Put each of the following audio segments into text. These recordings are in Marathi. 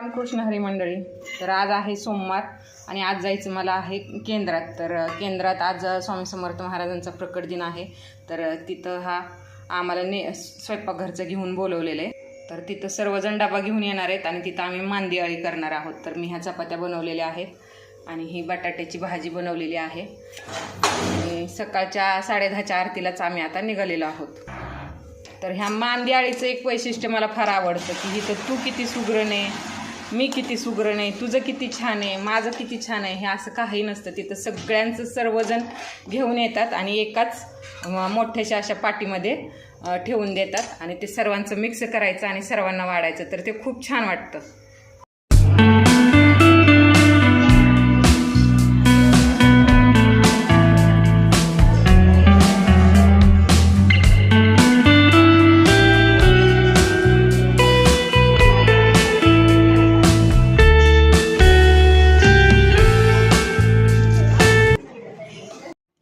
रामकृष्ण हरी मंडळी तर आज आहे सोमवार आणि आज जायचं मला आहे केंद्रात. तर केंद्रात आज स्वामी समर्थ महाराजांचा प्रकट दिन आहे. तर तिथं हा आम्हाला ने स्वयंपाकघरचं घेऊन बोलवलेलं आहे. तर तिथं सर्वजण डबा घेऊन येणार आहेत आणि तिथं आम्ही मांदियाळी करणार आहोत. तर मी ह्या चपात्या बनवलेल्या आहेत आणि ही बटाट्याची भाजी बनवलेली आहे. आणि सकाळच्या साडेदहाच्या आरतीलाच आम्ही आता निघालेलो आहोत. तर ह्या मांदियाळीचं एक वैशिष्ट्य मला फार आवडतं की इथं तू किती सुग्रण आहे मी किती सुग्रण आहे तुझं किती छान आहे माझं किती छान आहे हे असं काही नसतं. तिथं सगळ्यांचं सर्वजण घेऊन येतात आणि एकाच मोठ्याशा अशा पाटीमध्ये ठेवून देतात. आणि ते सर्वांचं मिक्स करायचं आणि सर्वांना वाढायचं. तर ते खूप छान वाटतं.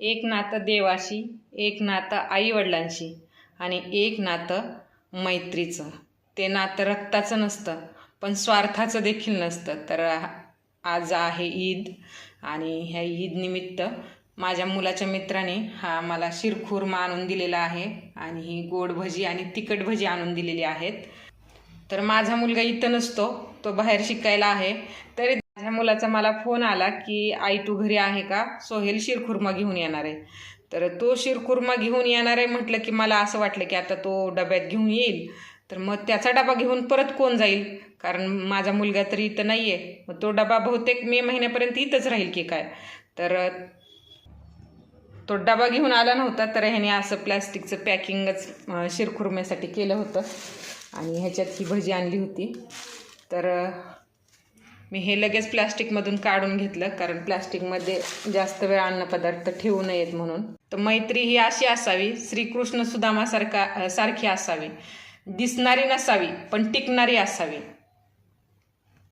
एक नातं देवाशी एक नातं आईवडिलांशी आणि एक नातं मैत्रीचं. ते नातं रक्ताचं नसतं पण स्वार्थाचं देखील नसतं. तर आज आहे ईद आणि ह्या ईदनिमित्त माझ्या मुलाच्या मित्राने हा मला शिरखुर्मा आणून दिलेला आहे आणि ही गोड भजी आणि तिखट भजी आणून दिलेली आहेत. तर माझा मुलगा इथं नसतो तो बाहेर शिकायला आहे. तरी माझ्या मुलाचा मला फोन आला की आई तू घरी आहे का? सोहेल शिरखुर्मा घेऊन येणार आहे. तर तो शिरखुर्मा घेऊन येणार आहे म्हटलं की मला असं वाटलं की आता तो डब्यात घेऊन येईल. तर मग त्याचा डबा घेऊन परत कोण जाईल? कारण माझा मुलगा तरी इथं नाही आहे मग तो डबा बहुतेक मे महिन्यापर्यंत इथंच राहील की काय? तर तो डबा घेऊन आला नव्हता तर ह्याने असं प्लॅस्टिकचं पॅकिंगच शिरखुर्म्यासाठी केलं होतं. आणि ह्याच्यात ही भजी आणली होती. तर मी हे लगेच प्लॅस्टिकमधून काढून घेतलं कारण प्लॅस्टिकमध्ये जास्त वेळ अन्नपदार्थ ठेवू नयेत म्हणून. तर मैत्री ही अशी असावी श्रीकृष्ण सुदामासारखा सारखी असावी. दिसणारी नसावी पण टिकणारी असावी.